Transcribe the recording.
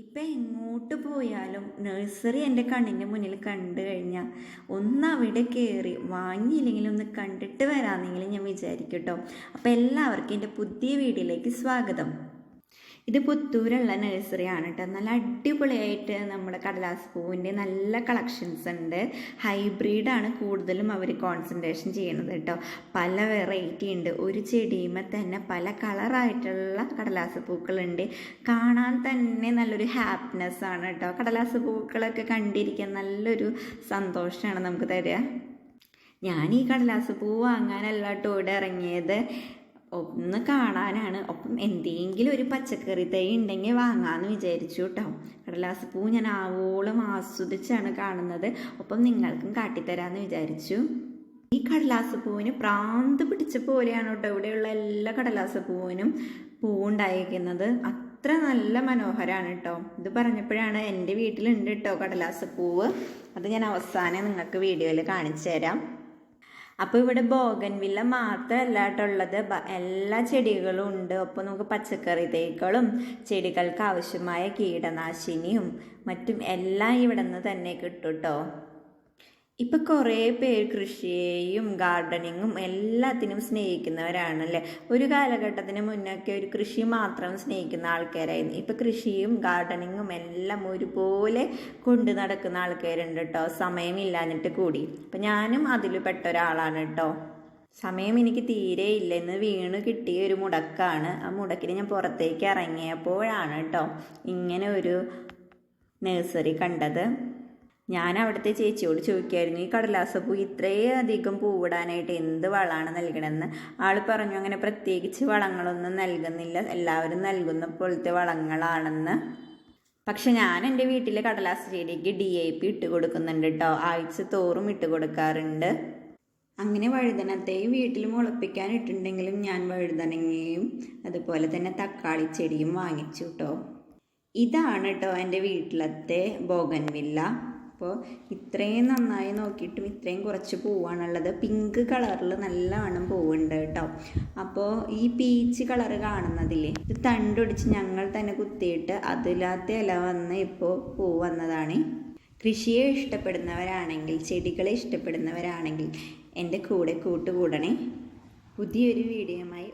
ഇപ്പം എങ്ങോട്ട് പോയാലും നഴ്സറി എന്റെ കണ്ണിന്റെ മുന്നിൽ കണ്ടു കഴിഞ്ഞാൽ ഒന്ന് അവിടെ കയറി വാങ്ങിയില്ലെങ്കിലും ഒന്ന് കണ്ടിട്ട് വരാമെന്നെങ്കിലും ഞാൻ വിചാരിക്കും കേട്ടോ അപ്പോൾ എല്ലാവർക്കും എന്റെ പുതിയ വീഡിയോയിലേക്ക് സ്വാഗതം. ഇത് പുത്തൂരുള്ള ആണ് കേട്ടോ നല്ല അടിപൊളിയായിട്ട് നമ്മുടെ കടലാസ് പൂവിന്റെ നല്ല കളക്ഷൻസ് ഉണ്ട്. ഹൈബ്രിഡാണ് കൂടുതലും അവർ കോൺസെൻട്രേഷൻ ചെയ്യുന്നത് കേട്ടോ. പല വെറൈറ്റി ഉണ്ട്. ഒരു ചെടിയുമ്പോൾ തന്നെ പല കളറായിട്ടുള്ള കടലാസ് പൂക്കളുണ്ട്. കാണാൻ തന്നെ നല്ലൊരു ഹാപ്പിനെസ് ആണ് കേട്ടോ. കടലാസ് പൂക്കളൊക്കെ കണ്ടിരിക്കാൻ നല്ലൊരു സന്തോഷമാണ് നമുക്ക് തരിക ഞാൻ ഈ കടലാസ് പൂ വാങ്ങാനല്ല കേട്ടോ ഇവിടെ ഇറങ്ങിയത്. ഒന്ന് കാണാനാണ്. ഒപ്പം എന്തെങ്കിലും ഒരു പച്ചക്കറി തൈ ഉണ്ടെങ്കിൽ വാങ്ങാമെന്ന് വിചാരിച്ചു കേട്ടോ കടലാസ് പൂ ഞാൻ ആവോളം ആസ്വദിച്ചാണ് കാണുന്നത്. ഒപ്പം നിങ്ങൾക്കും കാട്ടിത്തരാമെന്ന് വിചാരിച്ചു. ഈ കടലാസ് പൂവിന് പ്രാന്ത് പിടിച്ച പോലെയാണ് കേട്ടോ ഇവിടെയുള്ള എല്ലാ കടലാസ് പൂവിനും പൂവുണ്ടായിരിക്കുന്നത് അത്ര നല്ല മനോഹരമാണ് കേട്ടോ ഇത് പറഞ്ഞപ്പോഴാണ് എന്റെ വീട്ടിലുണ്ട് കേട്ടോ കടലാസ് പൂവ്. അത് ഞാൻ അവസാനം നിങ്ങൾക്ക് വീഡിയോയിൽ കാണിച്ചു തരാം. അപ്പോൾ ഇവിടെ ബോഗൻവില്ല മാത്രമല്ല കേട്ടോ ഉള്ളത്. എല്ലാ ചെടികളും ഉണ്ട്. ഒപ്പം നമുക്ക് പച്ചക്കറി തൈകളും ചെടികൾക്ക് ആവശ്യമായ കീടനാശിനിയും മറ്റും എല്ലാം ഇവിടെ നിന്ന് തന്നെ കിട്ടും കേട്ടോ ഇപ്പൊ കുറേ പേര് കൃഷിയെയും ഗാർഡനിങ്ങും എല്ലാത്തിനും സ്നേഹിക്കുന്നവരാണല്ലേ? ഒരു കാലഘട്ടത്തിന് മുന്നൊക്കെ ഒരു കൃഷി മാത്രം സ്നേഹിക്കുന്ന ആൾക്കാരായിരുന്നു. ഇപ്പൊ കൃഷിയും ഗാർഡനിങ്ങും എല്ലാം ഒരുപോലെ കൊണ്ടു നടക്കുന്ന ആൾക്കാരുണ്ട് കേട്ടോ സമയമില്ലാഞ്ഞിട്ട് കൂടി. അപ്പൊ ഞാനും അതിൽ പെട്ട ഒരാളാണ് കേട്ടോ സമയം എനിക്ക് തീരെ ഇല്ല. ഇന്ന് വീണ് കിട്ടിയ ഒരു മുടക്കാണ്. ആ മുടക്കിന് ഞാൻ പുറത്തേക്ക് ഇറങ്ങിയപ്പോഴാണ് കേട്ടോ ഇങ്ങനെ ഒരു നഴ്സറി കണ്ടത്. ഞാൻ അവിടുത്തെ ചേച്ചിയോട് ചോദിക്കായിരുന്നു ഈ കടലാസ പൂ ഇത്രയും അധികം പൂവിടാനായിട്ട് എന്ത് വളമാണ് നൽകണമെന്ന് ആൾ പറഞ്ഞു അങ്ങനെ പ്രത്യേകിച്ച് വളങ്ങളൊന്നും നൽകുന്നില്ല എല്ലാവരും നൽകുന്ന പോലത്തെ വളങ്ങളാണെന്ന്. പക്ഷെ ഞാൻ എന്റെ വീട്ടിലെ കടലാസ് ചെടിക്ക് ഡി ഐ പി ഇട്ട് കൊടുക്കുന്നുണ്ട് കേട്ടോ ആഴ്ച തോറും ഇട്ട് കൊടുക്കാറുണ്ട്. അങ്ങനെ വഴുതനത്തെയും വീട്ടിൽ മുളപ്പിക്കാൻ ഇട്ടുണ്ടെങ്കിലും ഞാൻ വഴുതനങ്ങയും അതുപോലെ തന്നെ തക്കാളി ചെടിയും വാങ്ങിച്ചു കേട്ടോ ഇതാണ് കേട്ടോ എന്റെ വീട്ടിലത്തെ ബോഗൻവില്ല അപ്പോൾ ഇത്രയും നന്നായി നോക്കിയിട്ടും ഇത്രയും കുറച്ച് പൂവാണുള്ളത്. പിങ്ക് കളറിൽ നല്ലവണ്ണം പൂവുണ്ട് കേട്ടോ. അപ്പോൾ ഈ പീച്ച് കളറ് കാണുന്നതില്ലേ ഇത് തണ്ടൊടിച്ച് ഞങ്ങൾ തന്നെ കുത്തിയിട്ട് അതിലത്തെ ഇല വന്ന് ഇപ്പോൾ പൂ വന്നതാണ്. കൃഷിയെ ഇഷ്ടപ്പെടുന്നവരാണെങ്കിൽ ചെടികളെ ഇഷ്ടപ്പെടുന്നവരാണെങ്കിൽ എന്റെ കൂടെ കൂട്ടുകൂടണേ. പുതിയൊരു വീഡിയോയുമായി